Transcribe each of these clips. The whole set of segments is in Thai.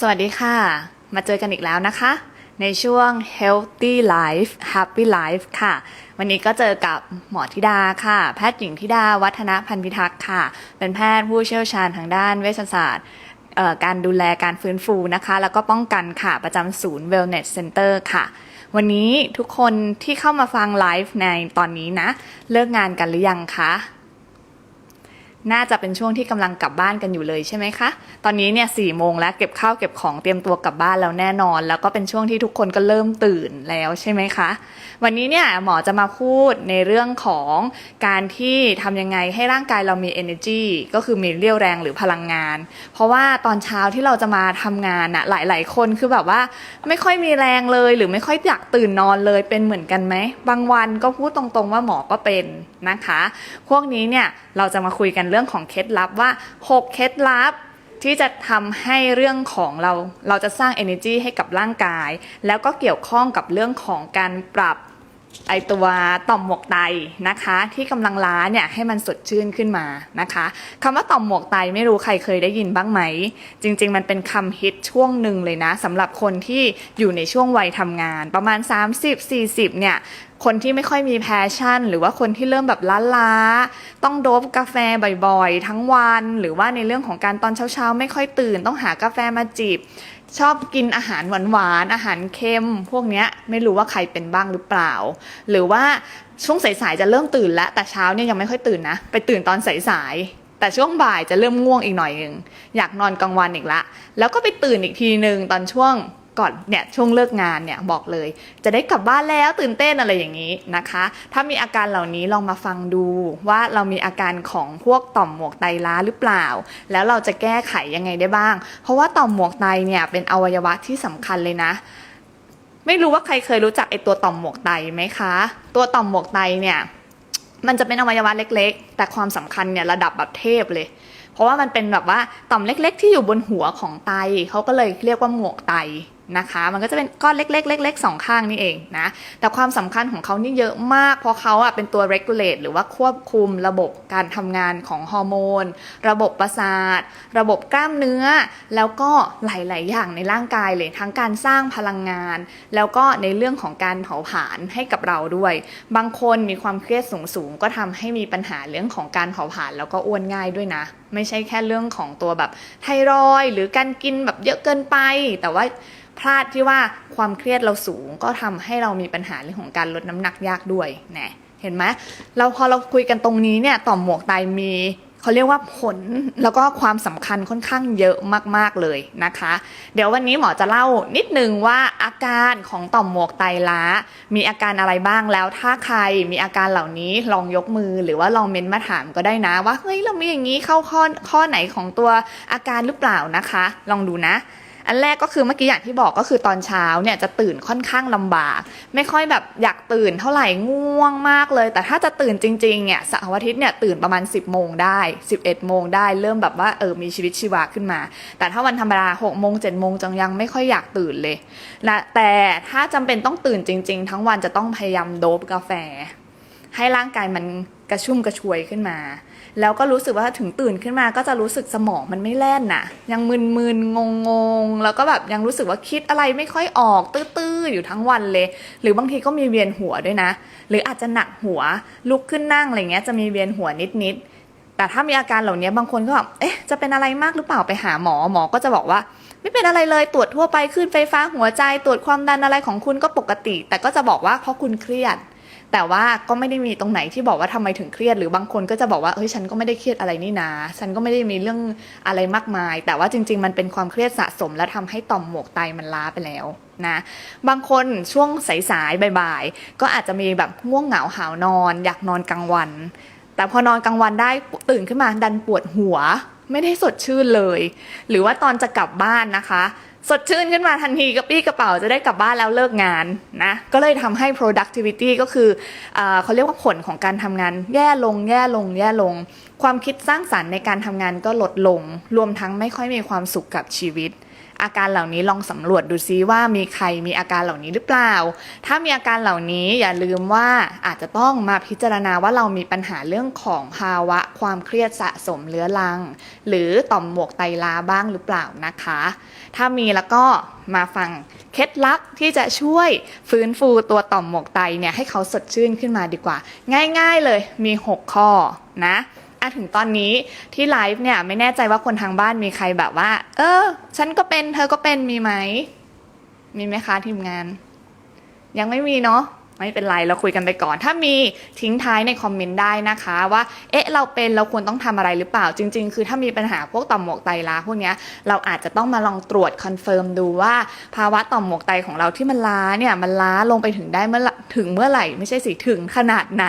สวัสดีค่ะ มาเจอกันอีกแล้วนะคะ ในช่วง healthy life happy life ค่ะ วันนี้ก็เจอกับหมอธิดาค่ะ แพทย์หญิงธิดาวัฒนพันธ์พิทักษ์ค่ะ เป็นแพทย์ผู้เชี่ยวชาญทางด้านเวชศาสตร์การดูแลการฟื้นฟูนะคะ แล้วก็ป้องกันค่ะ ประจำศูนย์ wellness center ค่ะ วันนี้ทุกคนที่เข้ามาฟังไลฟ์ในตอนนี้นะ เลิกงานกันหรือยังคะ น่าจะเป็นช่วงที่กำลังกลับบ้านกันอยู่เลยใช่ไหมคะ ตอนนี้เนี่ยสี่โมงแล้วเก็บข้าวเก็บของเตรียมตัวกลับบ้านแล้วแน่นอน แล้วก็เป็นช่วงที่ทุกคนก็เริ่มตื่นแล้วใช่ไหมคะ วันนี้เนี่ยหมอจะมาพูดในเรื่องของการที่ทำยังไงให้ร่างกายเรามี energy ก็คือมีเรี่ยวแรงหรือพลังงาน เพราะว่าตอนเช้าที่เราจะมาทำงานอะหลาย ๆ คนคือแบบว่าไม่ค่อยมีแรงเลยหรือไม่ค่อยอยากตื่นนอนเลยเป็นเหมือนกันไหมบางวันก็พูดตรงๆว่าหมอก็เป็นนะคะ พวกนี้เนี่ยเราจะมาคุยกันเรื่องของเคล็ดลับว่า 6 เคล็ดลับที่จะทำให้เรื่องของเรา เราจะสร้าง energy ให้กับร่างกาย แล้วก็เกี่ยวข้องกับเรื่องของการปรับ ไอตัวต่อมหมวกไตนะคะ ที่กำลังล้าเนี่ยให้มันสดชื่นขึ้นมานะคะคำว่าต่อมหมวกไตไม่รู้ใครเคยได้ยินบ้างไหม จริง ๆ มันเป็นคำฮิตช่วงหนึ่งเลยนะสำหรับคนที่อยู่ในช่วงวัยทำงาน ประมาณ 30-40 เนี่ยคนที่ไม่ค่อยมีแพชชั่น หรือว่าคนที่เริ่มแบบล้าๆ ต้องโดบกาแฟบ่อยๆ ทั้งวัน หรือว่าในเรื่องของการตอนเช้าๆ ไม่ค่อยตื่น ต้องหากาแฟมาจีบ ชอบกินอาหารหวานๆอาหารเค็ม พวกเนี้ยไม่รู้ว่าใครเป็นบ้างหรือเปล่า หรือว่าช่วงสายๆจะเริ่มตื่นแล้วแต่เช้าเนี่ยยังไม่ค่อยตื่นนะไปตื่นตอนสายๆแต่ช่วงบ่ายจะเริ่มง่วงอีกหน่อยหนึ่งอยากนอนกลางวันอีกละ แล้วก็ไปตื่นอีกทีหนึ่งตอนช่วง ก่อนเนี่ยช่วงเลิกงานเนี่ยบอกเลย จะได้กลับบ้านแล้วตื่นเต้นอะไรอย่างนี้นะคะ ถ้ามีอาการเหล่านี้ลองมาฟังดูว่าเรามีอาการของพวกต่อมหมวกไตล้าหรือเปล่า แล้วเราจะแก้ไขยังไงได้บ้าง เพราะว่าต่อมหมวกไตเนี่ยเป็นอวัยวะที่สำคัญเลยนะไม่รู้ว่าใครเคยรู้จักไอตัวต่อมหมวกไตไหมคะ ตัวต่อมหมวกไตเนี่ย มันจะเป็นอวัยวะเล็ก ๆ แต่ความสำคัญเนี่ยระดับแบบเทพเลย เพราะว่ามันเป็นแบบว่าต่อมเล็ก ๆ ที่อยู่บนหัวของไตเขาก็เลยเรียกว่าหมวกไต นะคะ มันก็จะเป็นก้อนเล็กๆเล็กๆสองข้างนี่เองนะ แต่ความสำคัญของเขานี่เยอะมาก เพราะเขาอะเป็นตัว regulate หรือว่าควบคุมระบบการทำงานของฮอร์โมน ระบบประสาท ระบบกล้ามเนื้อ แล้วก็หลาย ๆ อย่างในร่างกายเลย ทั้งการสร้างพลังงาน แล้วก็ในเรื่องของการเผาผลาญให้กับเราด้วย บางคนมีความเครียดสูง ๆ ก็ทำให้มีปัญหาเรื่องของการเผาผลาญแล้วก็อ้วนง่ายด้วยนะ ไม่ใช่แค่เรื่องของตัวแบบไทรอยหรือการกินแบบเยอะเกินไป แต่ว่า พลาดที่ว่าความเครียดเราสูง ก็ทำให้เรามีปัญหาเรื่องของการลดน้ำหนักยากด้วยนะเห็นไหมเราพอเราคุยกันตรงนี้เนี่ยต่อมหมวกไตมีเขาเรียกว่าผลแล้วก็ความสำคัญค่อนข้างเยอะมากๆเลยนะคะ เดี๋ยววันนี้หมอจะเล่านิดนึงว่าอาการของต่อมหมวกไตล้า มีอาการอะไรบ้างแล้วถ้าใครมีอาการเหล่านี้ลองยกมือหรือว่าลองเม้นมาถามก็ได้นะ ว่าเฮ้ยเรามีอย่างนี้เข้าข้อข้อไหนของตัวอาการหรือเปล่านะคะ ลองดูนะ อันแรกก็คือเมื่อกี้อย่างที่บอกก็คือตอนเช้าเนี่ยจะตื่นค่อนข้างลำบาก ไม่ค่อยแบบอยากตื่นเท่าไหร่ง่วงมากเลย แต่ถ้าจะตื่นจริงๆเนี่ยเสาร์อาทิตย์เนี่ยตื่นประมาณ 10โมงได้ 11โมงได้เริ่มแบบว่าเออมีชีวิตชีวาขึ้นมา แต่ถ้าวันธรรมดา6โมง7โมงจังยังไม่ค่อยอยากตื่นเลยและแต่ถ้าจำเป็นต้องตื่นจริง ๆ ทั้งวันจะต้องพยายามโดบกาแฟ ให้ร่างกายมันกระชุ่มกระชวยขึ้นมา แล้วก็รู้สึกว่าถึงตื่นขึ้นมาก็จะรู้สึกสมองมันไม่แล่นน่ะ ยังมึนๆงงๆ แล้วก็แบบยังรู้สึกว่าคิดอะไรไม่ค่อยออกตื้อๆอยู่ทั้งวันเลย หรือบางทีก็มีเวียนหัวด้วยนะ หรืออาจจะหนักหัวลุกขึ้นนั่งอะไรเงี้ยจะมีเวียนหัวนิดๆแต่ถ้ามีอาการเหล่านี้บางคนก็แบบเอ๊ะ จะเป็นอะไรมากหรือเปล่าไปหาหมอ หมอก็จะบอกว่า ไม่เป็นอะไรเลย ตรวจทั่วไปขึ้นไฟฟ้าหัวใจ ตรวจความดันอะไรของคุณก็ปกติ แต่ก็จะบอกว่าเพราะคุณเครียด แต่ว่าก็ไม่ได้มีตรงไหนที่บอกว่าทำไมถึงเครียด หรือบางคนก็จะบอกว่าเฮ้ยฉันก็ไม่ได้เครียดอะไรนี่นาฉันก็ไม่ได้มีเรื่องอะไรมากมาย แต่ว่าจริง ๆ มันเป็นความเครียดสะสม และทำให้ต่อมหมวกไตมันล้าไปแล้วนะบางคนช่วงสายๆบ่ายๆ ก็อาจจะมีแบบง่วงเหงาหาวนอน อยากนอนกลางวัน แต่พอนอนกลางวันได้ตื่นขึ้นมาดันปวดหัว ไม่ได้สดชื่นเลย หรือว่าตอนจะกลับบ้านนะคะ สดชื่นขึ้นมาทันทีกระปี้กระเป๋าจะได้กลับบ้านแล้วเลิกงานนะ ก็เลยทำให้ productivity ก็คืออเขาเรียกว่าผลของการทำงาน แย่ลงแย่ลงแย่ลง ความคิดสร้างสรรค์ในการทำงานก็ลดลง รวมทั้งไม่ค่อยมีความสุขกับชีวิต อาการเหล่านี้ลองสำรวจดูซิว่ามีใครมีอาการเหล่านี้หรือเปล่า ถ้ามีอาการเหล่านี้อย่าลืมว่าอาจจะต้องมาพิจารณาว่าเรามีปัญหาเรื่องของภาวะความเครียดสะสมเรื้อรัง หรือต่อมหมวกไตลาบ้างหรือเปล่านะคะ ถ้ามีแล้วก็มาฟังเคล็ดลับที่จะช่วยฟื้นฟูตัวต่อมหมวกไตเนี่ยให้เขาสดชื่นขึ้นมาดีกว่า ง่าย ๆเลยมี 6 ข้อนะ อะถึงตอนนี้ที่ไลฟ์เนี่ยไม่แน่ใจว่าคนทางบ้านมีใครแบบว่า เออ ฉันก็เป็น เธอก็เป็นมีไหม มีไหมคะทีมงาน ยังไม่มีเนาะ ไม่เป็นไรเราคุยกันไปก่อน ถ้ามีทิ้งท้ายในคอมเมนต์ได้นะคะว่า เอ๊ะ เราเป็นเราควรต้องทำอะไรหรือเปล่า จริง ๆ คือถ้ามีปัญหาพวกต่อมหมวกไตล้าพวกเนี้ยเราอาจจะต้องมาลองตรวจคอนเฟิร์มดูว่าภาวะต่อมหมวกไตของเราที่มันล้าเนี่ยมันล้าลงไปถึงได้เมื่อถึงเมื่อไหร่ไม่ใช่สิถึงขนาดไหน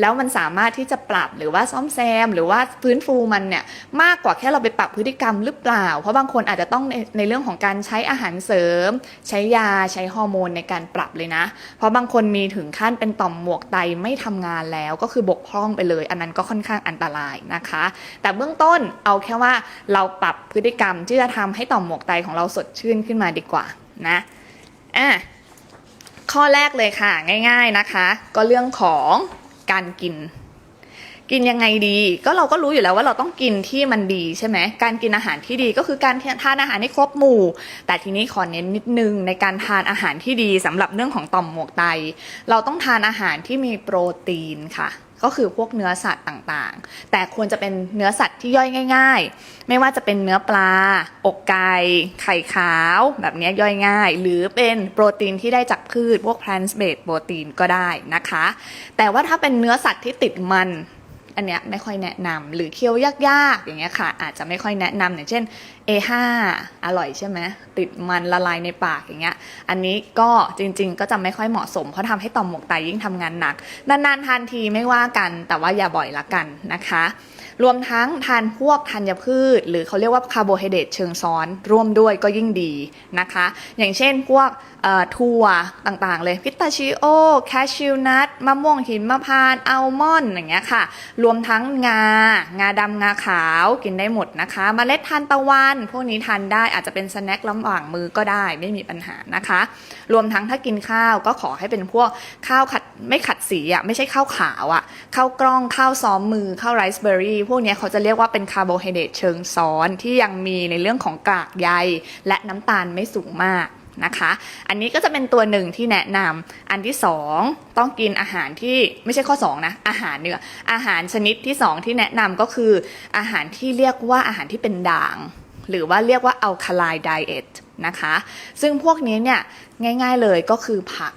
แล้วมันสามารถที่จะปรับหรือว่าซ่อมแซม หรือว่าฟื้นฟูมันเนี่ยมากกว่าแค่เราไปปรับพฤติกรรมหรือเปล่า เพราะบางคนอาจจะต้องในในเรื่องของการใช้อาหารเสริม ใช้ยาใช้ฮอร์โมนในการปรับเลยนะ เพราะบางคนมีถึงขั้นเป็นต่อมหมวกไตไม่ทำงานแล้วก็คือบกพร่องไปเลย อันนั้นก็ค่อนข้างอันตรายนะคะ แต่เบื้องต้นเอาแค่ว่าเราปรับพฤติกรรมที่จะทำให้ต่อมหมวกไตของเราสดชื่นขึ้นมาดีกว่านะอะข้อแรกเลยค่ะง่าย ๆนะคะ ก็เรื่องของการกิน กินยังไงดี ก็เราก็รู้อยู่แล้วว่าเราต้องกินที่มันดีใช่ไหมการกินอาหารที่ดีก็คือการทานอาหารให้ครบหมู่ แต่ทีนี้ขอเน้นนิดนึงในการทานอาหารที่ดีสำหรับเรื่องของต่อมหมวกไต เราต้องทานอาหารที่มีโปรตีนค่ะก็คือพวกเนื้อสัตว์ต่างๆ แต่ควรจะเป็นเนื้อสัตว์ที่ย่อยง่าย ๆ ไม่ว่าจะเป็นเนื้อปลา อกไก่ ไข่ขาว แบบนี้ย่อยง่าย หรือเป็นโปรตีนที่ได้จากพืช พวก plant based โปรตีนก็ได้นะคะ แต่ว่าถ้าเป็นเนื้อสัตว์ที่ติดมัน อันเนี้ยไม่ค่อยแนะนำหรือเคี้ยวยากๆ อย่างเงี้ยค่ะ อาจจะไม่ค่อยแนะนำอย่างเช่น A5 อร่อยใช่ไหมติดมันละลายในปากอย่างเงี้ยอันนี้ก็จริงๆ ก็จะไม่ค่อยเหมาะสม เพราะทำให้ต่อมหมวกไตยิ่งทำงานหนักนานๆทานทีไม่ว่ากัน แต่ว่าอย่าบ่อยละกันนะคะรวมทั้งทานพวกธัญพืช หรือเขาเรียกว่าคาร์โบไฮเดรตเชิงซ้อน ร่วมด้วยก็ยิ่งดีนะคะ อย่างเช่นพวก ถั่วต่างๆ เลยพิตาชิโอ แคชชิวนัทมะม่วงหินมะพานอัลมอนด์อย่างเงี้ยค่ะ รวมทั้งงา งาดำงาขาวกินได้หมดนะคะมเมล็ดทานตะวัน พวกนี้ทานได้อาจจะเป็นสแน็คระหว่างมือก็ได้ไม่มีปัญหานะคะ รวมทั้งถ้ากินข้าวก็ขอให้เป็นพวกข้าวขัดไม่ขัดสีอะไม่ใช่ข้าวขาวอะข้าวกล้องข้าวซ้อมมือข้าวไรซ์เบอร์รี่พวกนี้เขาจะเรียกว่าเป็นคาร์โบไฮเดรตเชิงซ้อนที่ยังมีในเรื่องของกากใยและน้ำตาลไม่สูงมาก นะคะ อันนี้ก็จะเป็นตัวหนึ่งที่แนะนำอันที่สองต้องกินอาหารที่ไม่ใช่ข้อสองนะอาหารเนื้ออาหารชนิดที่สองที่แนะนำก็คือ อาหารที่เรียกว่าอาหารที่เป็นด่าง หรือว่าเรียกว่าอัลคาไลไดเอทนะคะ ซึ่งพวกนี้เนี่ยง่ายๆเลยก็คือผัก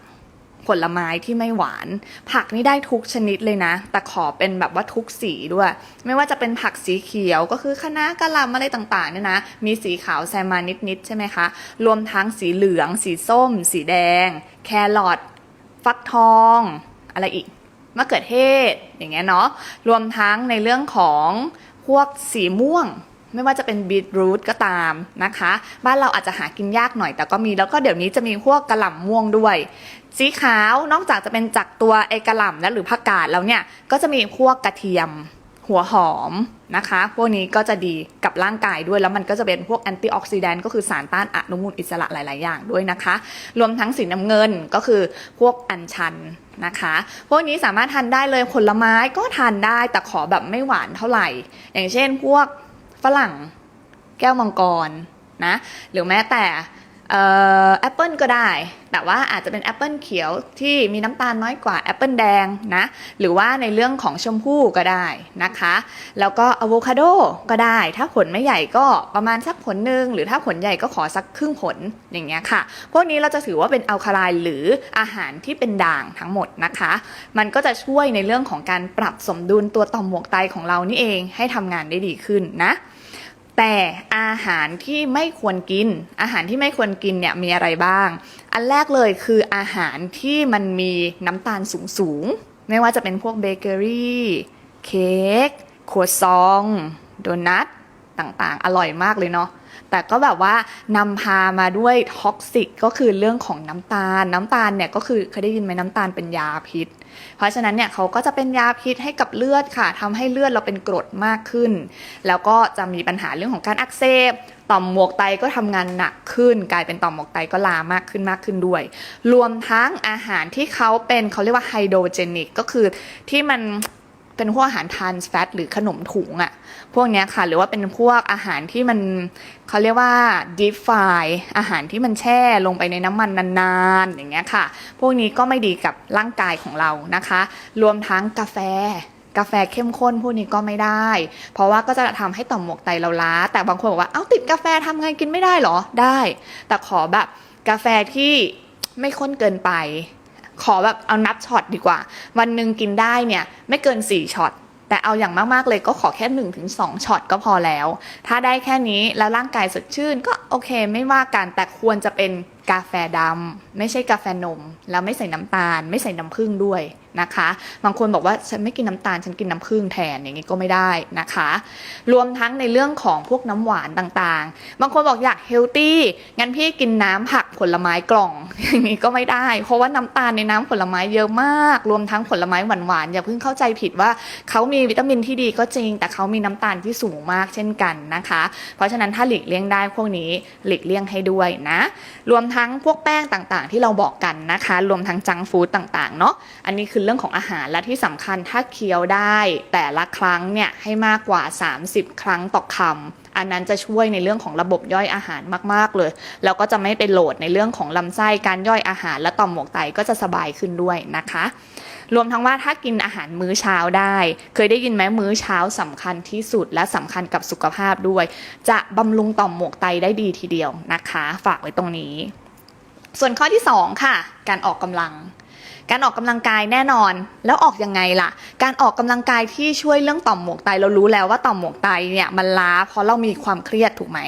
ผลไม้ที่ไม่หวาน ผักนี่ได้ทุกชนิดเลยนะ แต่ขอเป็นแบบว่าทุกสีด้วย ไม่ว่าจะเป็นผักสีเขียวก็คือคะน้ากะหล่ำอะไรต่างๆเนี่ยนะ มีสีขาวแซมมานิดๆใช่ไหมคะ รวมทั้งสีเหลือง สีส้ม สีแดง แครอทฟักทอง อะไรอีกมะเขือเทศอย่างเงี้ยเนาะรวมทั้งในเรื่องของพวกสีม่วง ไม่ว่าจะเป็นบีทรูทก็ตามนะคะ บ้านเราอาจจะหากินยากหน่อยแต่ก็มีแล้วก็เดี๋ยวนี้จะมีพวกกระหล่ำม่วงด้วย สีขาวนอกจากจะเป็นจากตัวไอกระหล่ำและหรือผักกาดแล้วเนี่ยก็จะมีพวกกระเทียมหัวหอมนะคะ พวกนี้ก็จะดีกับร่างกายด้วยแล้วมันก็จะเป็นพวกแอนตี้ออกซิแดนต์ก็คือสารต้านอนุมูลอิสระหลาย ๆ อย่างด้วยนะคะ รวมทั้งสีน้ำเงินก็คือพวกอัญชันนะคะ พวกนี้สามารถทานได้เลยผลไม้ก็ทานได้แต่ขอแบบไม่หวานเท่าไหร่ อย่างเช่นพวก ฝรั่ง แก้วมังกรนะหรือแม้แต่ แอปเปิลก็ได้ แต่ว่าอาจจะเป็นแอปเปิลเขียวที่มีน้ำตาลน้อยกว่าแอปเปิลแดงนะ หรือว่าในเรื่องของชมพู่ก็ได้นะคะ แล้วก็อะโวคาโดก็ได้ ถ้าผลไม่ใหญ่ก็ประมาณสักผลหนึ่งหรือถ้าผลใหญ่ก็ขอสักครึ่งผลอย่างเงี้ยค่ะ พวกนี้เราจะถือว่าเป็นอัลคาไลหรืออาหารที่เป็นด่างทั้งหมดนะคะ มันก็จะช่วยในเรื่องของการปรับสมดุลตัวต่อมหมวกไตของเรานี่เองให้ทำงานได้ดีขึ้นนะ แต่อาหารที่ไม่ควรกิน อาหารที่ไม่ควรกินเนี่ยมีอะไรบ้าง อันแรกเลยคืออาหารที่มันมีน้ำตาลสูงสูงไม่ว่าจะเป็นพวกเบเกอรี่ เค้กครัวซอง โดนัทต่างๆ อร่อยมากเลยเนาะ แต่ก็แบบว่านำพามาด้วยท็อกซิกก็คือเรื่องของน้ำตาล น้ำตาลเนี่ยก็คือเคยได้ยินไหมน้ำตาลเป็นยาพิษ เพราะฉะนั้นเนี่ยเขาก็จะเป็นยาพิษให้กับเลือดค่ะทำให้เลือดเราเป็นกรดมากขึ้น แล้วก็จะมีปัญหาเรื่องของการอักเสบต่อมหมวกไตก็ทำงานหนักขึ้น กลายเป็นต่อมหมวกไตก็ลามากขึ้นมากขึ้นด้วย รวมทั้งอาหารที่เขาเป็นเขาเรียกว่าไฮโดรเจนิกก็คือที่มัน เป็นพวกอาหารทานแฟตหรือขนมถุงอะพวกเนี้ยค่ะ หรือว่าเป็นพวกอาหารที่มันเขาเรียกว่า deep fry อาหารที่มันแช่ลงไปในน้ำมันนานๆ อย่างเงี้ยค่ะ พวกนี้ก็ไม่ดีกับร่างกายของเรานะคะ รวมทั้งกาแฟกาแฟเข้มข้นพวกนี้ก็ไม่ได้ เพราะว่าก็จะทำให้ต่อมหมวกไตเราล้า แต่บางคนบอกว่า เอ้าติดกาแฟทำไงกินไม่ได้เหรอ ได้ แต่ขอแบบกาแฟที่ไม่ข้นเกินไป ขอแบบเอานับช็อตดีกว่า วันหนึ่งกินได้เนี่ยไม่เกิน 4ช็อตแต่เอาอย่างมาก ๆ เลยก็ขอแค่1นถึงสช็อตก็พอแล้ว ถ้าได้แค่นี้แล้วร่างกายสดชื่นก็โอเคไม่ว่ากันแต่ควรจะเป็น กาแฟดำไม่ใช่กาแฟนม แล้วไม่ใส่น้ำตาล ไม่ใส่น้ำผึ้งด้วยนะคะ บางคนบอกว่าฉันไม่กินน้ำตาลฉันกินน้ำผึ้งแทนอย่างนี้ก็ไม่ได้นะคะ รวมทั้งในเรื่องของพวกน้ำหวานต่างๆ บางคนบอกอยากเฮลตี้งั้นพี่กินน้ำผักผลไม้กล่องอย่างนี้ก็ไม่ได้ เพราะว่าน้ำตาลในน้ำผลไม้เยอะมาก รวมทั้งผลไม้หวานๆอย่าเพิ่งเข้าใจผิดว่าเขามีวิตามินที่ดีก็จริง แต่เขามีน้ำตาลที่สูงมากเช่นกันนะคะ เพราะฉะนั้นถ้าหลีกเลี่ยงได้พวกนี้หลีกเลี่ยงให้ด้วยนะ รวมทั้งั้งพวกแป้งต่างๆ ที่เราบอกกันนะคะ รวมทั้งจังฟู้ดต่างๆ เนาะอันนี้คือเรื่องของอาหารและที่สำคัญถ้าเคี้ยวได้ แต่ละครั้งเนี่ยให้มากกว่า 30 ครั้งต่อคำอันนั้นจะช่วยในเรื่องของระบบย่อยอาหารมาก ๆ เลย แล้วก็จะไม่ไปโหลดในเรื่องของลำไส้การย่อยอาหาร และต่อมหมวกไตก็จะสบายขึ้นด้วยนะคะ รวมทั้งว่าถ้ากินอาหารมื้อเช้าได้ เคยได้ยินไหมมื้อเช้าสำคัญที่สุดและสำคัญกับสุขภาพด้วย จะบำรุงต่อมหมวกไตได้ดีทีเดียวนะคะ ฝากไว้ตรงนี้ ส่วนข้อที่ 2 ค่ะ การออกกำลัง การออกกำลังกายแน่นอน แล้วออกยังไงล่ะ การออกกำลังกายที่ช่วยเรื่องต่อมหมวกไตเรารู้แล้วว่าต่อมหมวกไตเนี่ยมันล้าเพราะเรามีความเครียดถูกไหม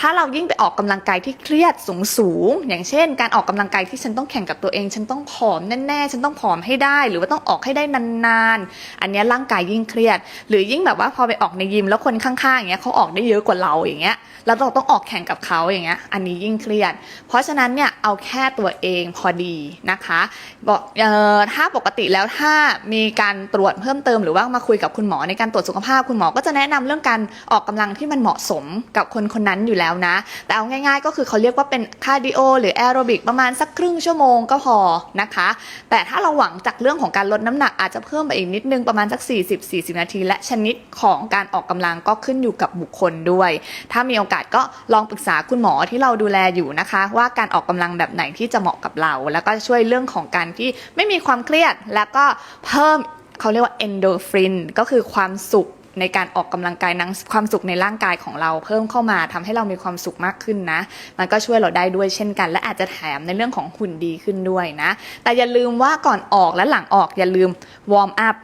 ถ้าเรายิ่งไปออกกำลังกายที่เครียดสูงสูงๆอย่างเช่น การออกกำลังกายที่ฉันต้องแข่งกับตัวเอง ฉันต้องผอมแน่ๆฉันต้องผอมให้ได้ หรือว่าต้องออกให้ได้นานๆ อันนี้ร่างกายยิ่งเครียด หรือยิ่งแบบว่าพอไปออกในยิมแล้วคนข้างๆอย่างเงี้ยเขาออกได้เยอะกว่าเราอย่างเงี้ยแล้วเราต้องออกแข่งกับเขาอย่างเงี้ยอันนี้ยิ่งเครียด เพราะฉะนั้นเนี่ยเอาแค่ตัวเองพอดีนะคะบอกออถ้าปกติแล้วถ้ามีการตรวจเพิ่มเติมหรือว่ามาคุยกับคุณหมอในการตรวจสุขภาพ คุณหมอก็จะแนะนำเรื่องการออกกำลังที่มันเหมาะสมกับคนคนนั้นอยู่แล้วนะ แต่เอาง่ายๆ ก็คือเขาเรียกว่าเป็นคาร์ดิโอหรือแอโรบิกประมาณสักครึ่งชั่วโมงก็พอนะคะ แต่ถ้าเราหวังจากเรื่องของการลดน้ำหนักอาจจะเพิ่มไปอีกนิดนึงประมาณสัก 40-40 นาที และชนิดของการออกกำลังก็ขึ้นอยู่กับบุคคลด้วย ถ้ามีโอกาสก็ลองปรึกษาคุณหมอที่เราดูแลอยู่นะคะ ว่าการออกกำลังแบบไหนที่จะเหมาะกับเรา แล้วก็ช่วยเรื่องของการที่ไม่มีความเครียดแล้วก็เพิ่มเขาเรียกว่า endorphin ก็คือความสุขในการออกกำลังกายนังความสุขในร่างกายของเราเพิ่มเข้ามาทำให้เรามีความสุขมากขึ้นนะ มันก็ช่วยเราได้ด้วยเช่นกัน และอาจจะแถมในเรื่องของหุ่นดีขึ้นด้วยนะ แต่อย่าลืมว่าก่อนออกและหลังออกอย่าลืมวอร์มอัพ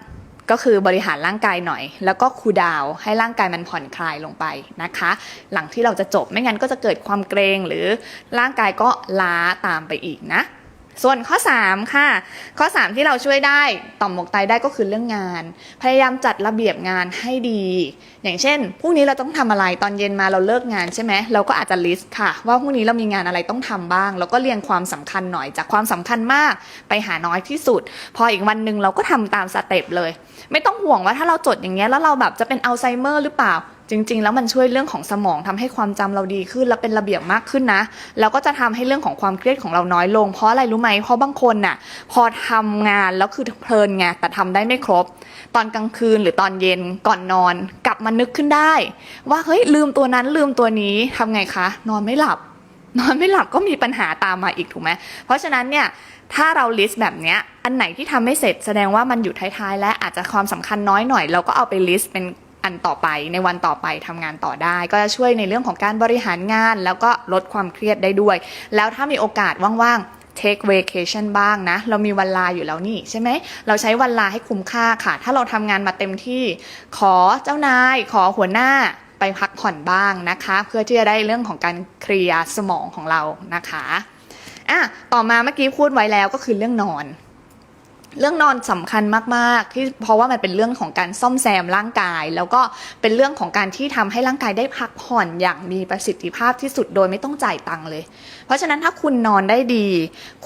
ก็คือบริหารร่างกายหน่อย แล้วก็คูลดาวน์ให้ร่างกายมันผ่อนคลายลงไปนะคะ หลังที่เราจะจบไม่งั้นก็จะเกิดความเกรงหรือร่างกายก็ล้าตามไปอีกนะ ส่วนข้อ 3 ค่ะ ข้อ 3 ที่เราช่วยได้ต่อมหมวกไตได้ก็คือเรื่องงาน พยายามจัดระเบียบงานให้ดี อย่างเช่นพรุ่งนี้เราต้องทำอะไรตอนเย็นมาเราเลิกงานใช่ไหมเราก็อาจจะลิสต์ค่ะ ว่าพรุ่งนี้เรามีงานอะไรต้องทำบ้าง แล้วก็เรียงความสำคัญหน่อยจากความสำคัญมากไปหาน้อยที่สุด พออีกวันหนึ่งเราก็ทำตามสเต็ปเลย ไม่ต้องห่วงว่าถ้าเราจดอย่างเงี้ยแล้วเราแบบจะเป็นอัลไซเมอร์หรือเปล่า จริง ๆ แล้วมันช่วยเรื่องของสมองทำให้ความจำเราดีขึ้น และเป็นระเบียบมากขึ้นนะ แล้วก็จะทำให้เรื่องของความเครียดของเราน้อยลง เพราะอะไรรู้ไหมเพราะบางคนน่ะ พอทำงานแล้วคือเพลินไงแต่ทำได้ไม่ครบ ตอนกลางคืนหรือตอนเย็นก่อนนอน กลับมานึกขึ้นได้ ว่าเฮ้ยลืมตัวนั้นลืมตัวนี้ทำไงคะ นอนไม่หลับ นอนไม่หลับก็มีปัญหาตามมาอีกถูกไหมเพราะฉะนั้นเนี่ยถ้าเราลิสต์แบบเนี้ยอันไหนที่ทำไม่เสร็จแสดงว่ามันอยู่ท้ายๆ และอาจจะความสำคัญน้อยหน่อย เราก็เอาไปลิสต์เป็น อันต่อไปในวันต่อไปทำงานต่อได้ ก็จะช่วยในเรื่องของการบริหารงาน แล้วก็ลดความเครียดได้ด้วย แล้วถ้ามีโอกาสว่างๆ take vacation บ้างนะ เรามีวันลาอยู่แล้วนี่ใช่ไหม เราใช้วันลาให้คุ้มค่าค่ะ ถ้าเราทำงานมาเต็มที่ ขอเจ้านาย ขอหัวหน้าไปพักผ่อนบ้างนะคะ เพื่อที่จะได้เรื่องของการเคลียร์สมองของเรานะคะอะต่อมาเมื่อกี้พูดไว้แล้วก็คือเรื่องนอน เรื่องนอนสำคัญมาก ๆ ที่เพราะว่ามันเป็นเรื่องของการซ่อมแซมร่างกาย แล้วก็เป็นเรื่องของการที่ทำให้ร่างกายได้พักผ่อนอย่างมีประสิทธิภาพที่สุดโดยไม่ต้องจ่ายตังค์เลยเพราะฉะนั้นถ้าคุณนอนได้ดี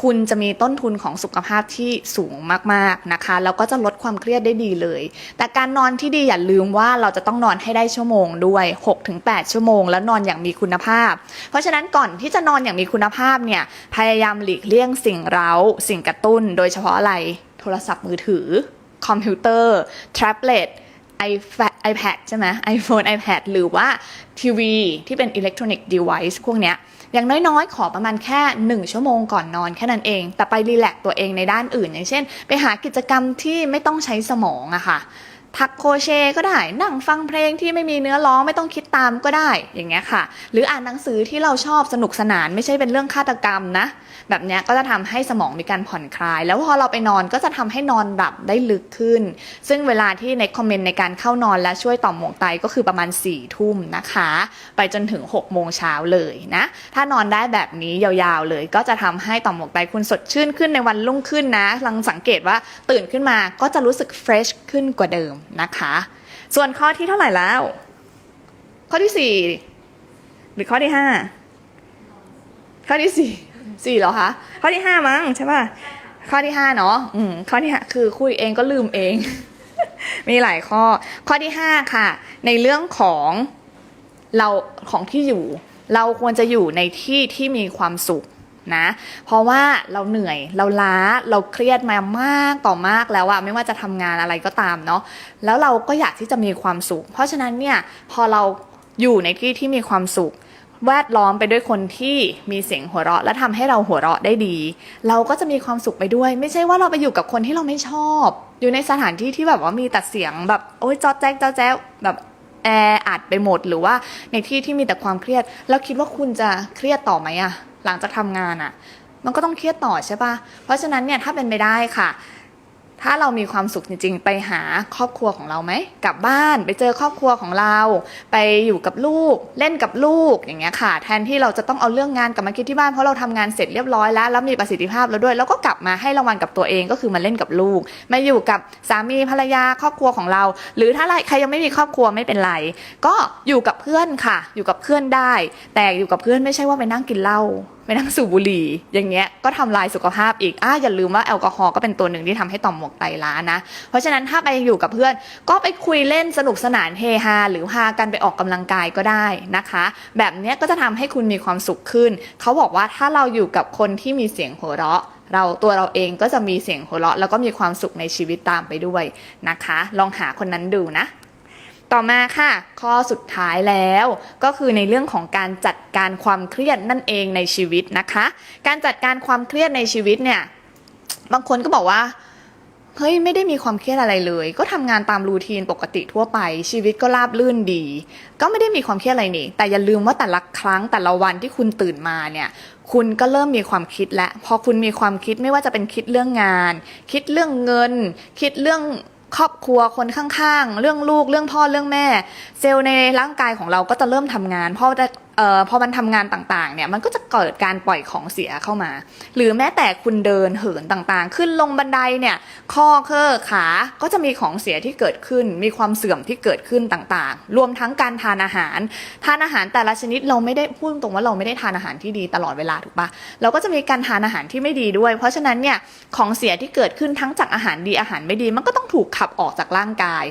คุณจะมีต้นทุนของสุขภาพที่สูงมากๆนะคะ แล้วก็จะลดความเครียดได้ดีเลย แต่การนอนที่ดีอย่าลืมว่าเราจะต้องนอนให้ได้ชั่วโมงด้วย 6-8 ชั่วโมง แล้วนอนอย่างมีคุณภาพ เพราะฉะนั้นก่อนที่จะนอนอย่างมีคุณภาพเนี่ยพยายามหลีกเลี่ยงสิ่งเร้า สิ่งกระตุ้น โดยเฉพาะอะไรโทรศัพท์มือถือ คอมพิวเตอร์แท็บเล็ต iPad iPad ใช่ไหม iPhone iPad หรือว่าทีวีที่เป็นอิเล็กทรอนิกส์ device พวกเนี้ย อย่างน้อยๆ ขอประมาณแค่ 1 ชั่วโมงก่อนนอนแค่นั้นเอง แต่ไปรีแลกตัวเองในด้านอื่น อย่างเช่น ไปหากิจกรรมที่ไม่ต้องใช้สมองอะค่ะ ทักโคเชก็ได้ นั่งฟังเพลงที่ไม่มีเนื้อร้องไม่ต้องคิดตามก็ได้อย่างเงี้ยค่ะ หรืออ่านหนังสือที่เราชอบสนุกสนานไม่ใช่เป็นเรื่องฆาตกรรมนะ แบบเนี้ยก็จะทำให้สมองมีการผ่อนคลาย แล้วพอเราไปนอนก็จะทำให้นอนหลับได้ลึกขึ้น ซึ่งเวลาที่ในคอมเมนต์ในการเข้านอนและช่วยต่อมหมวกไตก็คือประมาณ4ี่ทุ่มนะคะ ไปจนถึง6กโมงเช้าเลยนะ ถ้านอนได้แบบนี้ยาวๆเลย ก็จะทำให้ต่อมหมวกไตคุณสดชื่นขึ้นในวันรุ่งขึ้นนะลังสังเกตว่าตื่นขึ้นมาก็จะรู้สึกเฟรชขึ้นกว่าเดิมนะคะ ส่วนข้อที่เท่าไหร่แล้ว ข้อที่สี่หรือข้อที่ห้าข้อที่สี่สี่เหรอคะ ข้อที่ห้ามั้งใช่ป่ะข้อที่ห้าเนาะอืมข้อที่ห้าคือคุยเองก็ลืมเอง มีหลายข้อ ข้อที่ห้าค่ะ ในเรื่องของเราของที่อยู่ เราควรจะอยู่ในที่ที่มีความสุข นะ เพราะว่าเราเหนื่อยเราล้าเราเครียดมามากต่อมากแล้วอะไม่ว่าจะทำงานอะไรก็ตามเนาะแล้วเราก็อยากที่จะมีความสุข เพราะฉะนั้นเนี่ยพอเราอยู่ในที่ที่มีความสุขแวดล้อมไปด้วยคนที่มีเสียงหัวเราะ และทำให้เราหัวเราะได้ดี เราก็จะมีความสุขไปด้วย ไม่ใช่ว่าเราไปอยู่กับคนที่เราไม่ชอบ อยู่ในสถานที่ที่แบบว่ามีแต่เสียงแบบโอ๊ยจอแจ๊กจอแจ๊กแบบแออัดไปหมดหรือว่าในที่ที่มีแต่ความเครียด แล้วคิดว่าคุณจะเครียดต่อไหมอะ หลังจากทำงานอะ มันก็ต้องเครียดต่อใช่ปะเพราะฉะนั้นเนี่ยถ้าเป็นไปได้ค่ะ ถ้าเรามีความสุขจริงๆ ไปหาครอบครัวของเราไหมกลับบ้านไปเจอครอบครัวของเรา ไปอยู่กับลูก เล่นกับลูกอย่างเงี้ยค่ะ แทนที่เราจะต้องเอาเรื่องงานกลับมาคิดที่บ้านเพราะเราทำงานเสร็จเรียบร้อยแล้วแล้วมีประสิทธิภาพแล้วด้วย แล้วก็กลับมาให้รางวัลกับตัวเองก็คือมาเล่นกับลูก มาอยู่กับสามีภรรยาครอบครัวของเรา หรือถ้าใครยังไม่มีครอบครัวไม่เป็นไร ก็อยู่กับเพื่อนค่ะ อยู่กับเพื่อนได้ แต่อยู่กับเพื่อนไม่ใช่ว่าไปนั่งกินเหล้า ไปนั่งสูบบุหรี่ อย่างเงี้ยก็ทำลายสุขภาพอีกอ่าอย่าลืมว่าแอลกอฮอล์ก็เป็นตัวหนึ่งที่ทำให้ต่อมหมวกไตล้านะ เพราะฉะนั้นถ้าไปอยู่กับเพื่อนก็ไปคุยเล่นสนุกสนานเฮฮาหรือพากันไปออกกำลังกายก็ได้นะคะ แบบเนี้ยก็จะทำให้คุณมีความสุขขึ้น เขาบอกว่าถ้าเราอยู่กับคนที่มีเสียงหัวเราะเราตัวเราเองก็จะมีเสียงหัวเราะแล้วก็มีความสุขในชีวิตตามไปด้วยนะคะ ลองหาคนนั้นดูนะ ต่อมาค่ะ ข้อสุดท้ายแล้วก็คือในเรื่องของการจัดการความเครียดนั่นเองในชีวิตนะคะ การจัดการความเครียดในชีวิตเนี่ยบางคนก็บอกว่าเฮ้ยไม่ได้มีความเครียดอะไรเลย ก็ทำงานตามรูทีนปกติทั่วไป ชีวิตก็ราบรื่นดี ก็ไม่ได้มีความเครียดอะไรนี่ แต่อย่าลืมว่าแต่ละครั้งแต่ละวันที่คุณตื่นมาเนี่ยคุณก็เริ่มมีความคิดแล้วพอคุณมีความคิดไม่ว่าจะเป็นคิดเรื่องงาน คิดเรื่องเงิน คิดเรื่อง ครอบครัวคนข้างๆ เรื่องลูกเรื่องพ่อเรื่องแม่ เซลล์ในร่างกายของเราก็จะเริ่มทำงานเพราะจะ เอ่อพอมันทำงานต่างๆ เนี่ยมันก็จะเกิดการปล่อยของเสียเข้ามา หรือแม้แต่คุณเดินเหินต่างๆ ขึ้นลงบันไดเนี่ยข้อเคอขา ก็จะมีของเสียที่เกิดขึ้น มีความเสื่อมที่เกิดขึ้นต่างๆ รวมทั้งการทานอาหาร ทานอาหารแต่ละชนิดเราไม่ได้พูดตรงว่าเราไม่ได้ทานอาหารที่ดีตลอดเวลาถูกปะเราก็จะมีการทานอาหารที่ไม่ดีด้วย เพราะฉะนั้นเนี่ยของเสียที่เกิดขึ้นทั้งจากอาหารดีอาหารไม่ดี มันก็ต้องถูกขับออกจากร่างกาย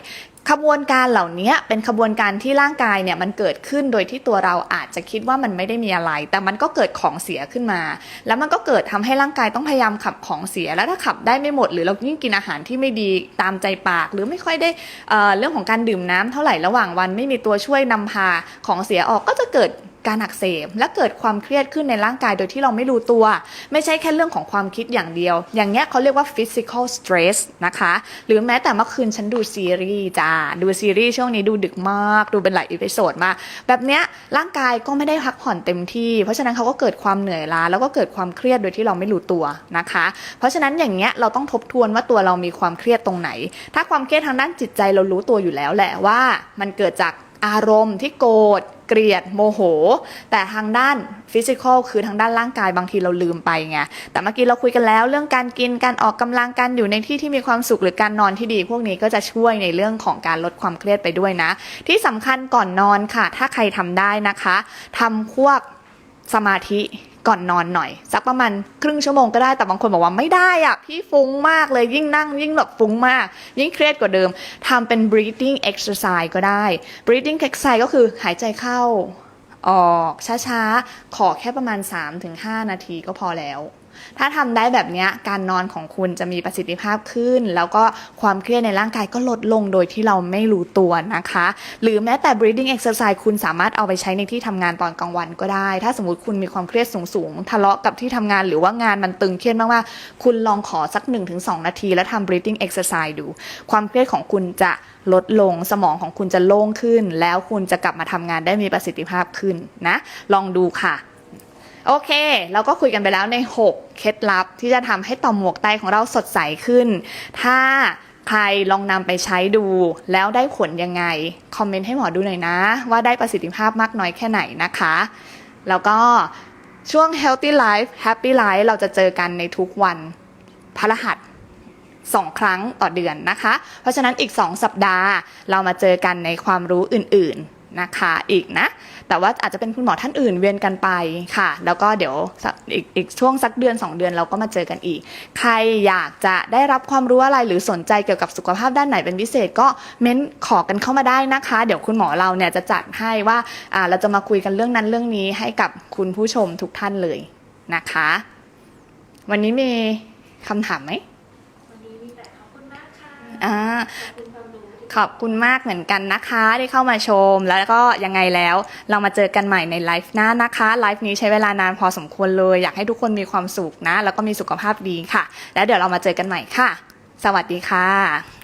ขบวนการเหล่านี้เป็นขบวนการที่ร่างกายเนี่ยมันเกิดขึ้นโดยที่ตัวเราอาจจะคิดว่ามันไม่ได้มีอะไร แต่มันก็เกิดของเสียขึ้นมา แล้วมันก็เกิดทำให้ร่างกายต้องพยายามขับของเสีย แล้วถ้าขับได้ไม่หมด หรือเรายิ่งกินอาหารที่ไม่ดีตามใจปาก หรือไม่ค่อยได้เอ่อเรื่องของการดื่มน้ำเท่าไหร่ระหว่างวันไม่มีตัวช่วยนำพาของเสียออกก็จะเกิด การอักเสบ และเกิดความเครียดขึ้นในร่างกายโดยที่เราไม่รู้ตัว ไม่ใช่แค่เรื่องของความคิดอย่างเดียว อย่างเงี้ยเขาเรียกว่า physical stress นะคะ หรือแม้แต่เมื่อคืนฉันดูซีรีส์จ้าดูซีรีส์ช่วงนี้ดูดึกมาก ดูเป็นหลายอีพิโซดมาแบบเนี้ยร่างกายก็ไม่ได้พักผ่อนเต็มที่ เพราะฉะนั้นเขาก็เกิดความเหนื่อยล้าแล้วก็เกิดความเครียดโดยที่เราไม่รู้ตัวนะคะ เพราะฉะนั้นอย่างเงี้ยเราต้องทบทวนว่าตัวเรามีความเครียดตรงไหน ถ้าความเครียดทางด้านจิตใจเรารู้ตัวอยู่แล้วแหละว่า มันเกิดจากอารมณ์ที่โกรธ เกลียดโมโห แต่ทางด้านฟิสิกอลคือทางด้านร่างกายบางทีเราลืมไปไงแต่เมื่อกี้เราคุยกันแล้วเรื่องการกินการออกกำลังการอยู่ในที่ที่มีความสุขหรือการนอนที่ดี พวกนี้ก็จะช่วยในเรื่องของการลดความเครียดไปด้วยนะ ที่สำคัญก่อนนอนค่ะ ถ้าใครทำได้นะคะทำพวกสมาธิ ก่อนนอนหน่อย สักประมาณครึ่งชั่วโมงก็ได้แต่บางคนบอกว่าไม่ได้อะพี่ฟุ้งมากเลยยิ่งนั่ง ยิ่งหลับฟุ้งมาก ยิ่งเครียดกว่าเดิมทำเป็น breathing exercise ก็ได้ breathing exercise ก็คือหายใจเข้าออกช้าๆ ขอแค่ประมาณ 3-5 นาทีก็พอแล้ว ถ้าทำได้แบบนี้การนอนของคุณจะมีประสิทธิภาพขึ้น แล้วก็ความเครียดในร่างกายก็ลดลงโดยที่เราไม่รู้ตัวนะคะ หรือแม้แต่ breathing exercise คุณสามารถเอาไปใช้ในที่ทำงานตอนกลางวันก็ได้ ถ้าสมมติคุณมีความเครียดสูงๆทะเลาะกับที่ทำงานหรือว่างานมันตึงเครียดมากๆคุณลองขอสัก 1-2 นาที แล้วทำ breathing exercise ดู ความเครียดของคุณจะลดลงสมองของคุณจะโล่งขึ้น แล้วคุณจะกลับมาทำงานได้มีประสิทธิภาพขึ้นนะ ลองดูค่ะ โอเค เราก็คุยกันไปแล้วใน 6 เคล็ดลับที่จะทำให้ต่อมหมวกไตของเราสดใสขึ้น ถ้าใครลองนำไปใช้ดู แล้วได้ผลยังไง คอมเมนต์ให้หมอดูหน่อยนะ ว่าได้ประสิทธิภาพมากน้อยแค่ไหนนะคะ แล้วก็ช่วง healthy life happy life เราจะเจอกันในทุกวันพฤหัสสองครั้งต่อเดือนนะคะ เพราะฉะนั้นอีก 2 สัปดาห์เรามาเจอกันในความรู้อื่นๆ นะคะอีกนะ แต่ว่าอาจจะเป็นคุณหมอท่านอื่นเวียนกันไปค่ะ แล้วก็เดี๋ยวสักอีกอีกช่วงสักเดือน 2 เดือนเราก็มาเจอกันอีก ใครอยากจะได้รับความรู้อะไรหรือสนใจเกี่ยวกับสุขภาพด้านไหนเป็นพิเศษก็เม้นขอกันเข้ามาได้นะคะ เดี๋ยวคุณหมอเราเนี่ยจะจัดให้ว่าอ่าเราจะมาคุยกันเรื่องนั้นเรื่องนี้ให้กับคุณผู้ชมทุกท่านเลยนะคะ วันนี้มีคำถามไหมวันนี้มีแต่ขอบคุณมากค่ะอ่า ขอบคุณมากเหมือนกันนะคะที่เข้ามาชม แล้วก็ยังไงแล้ว เรามาเจอกันใหม่ในไลฟ์หน้านะคะไลฟ์นี้ใช้เวลานานพอสมควรเลย อยากให้ทุกคนมีความสุขนะ แล้วก็มีสุขภาพดีค่ะ แล้วเดี๋ยวเรามาเจอกันใหม่ค่ะ สวัสดีค่ะ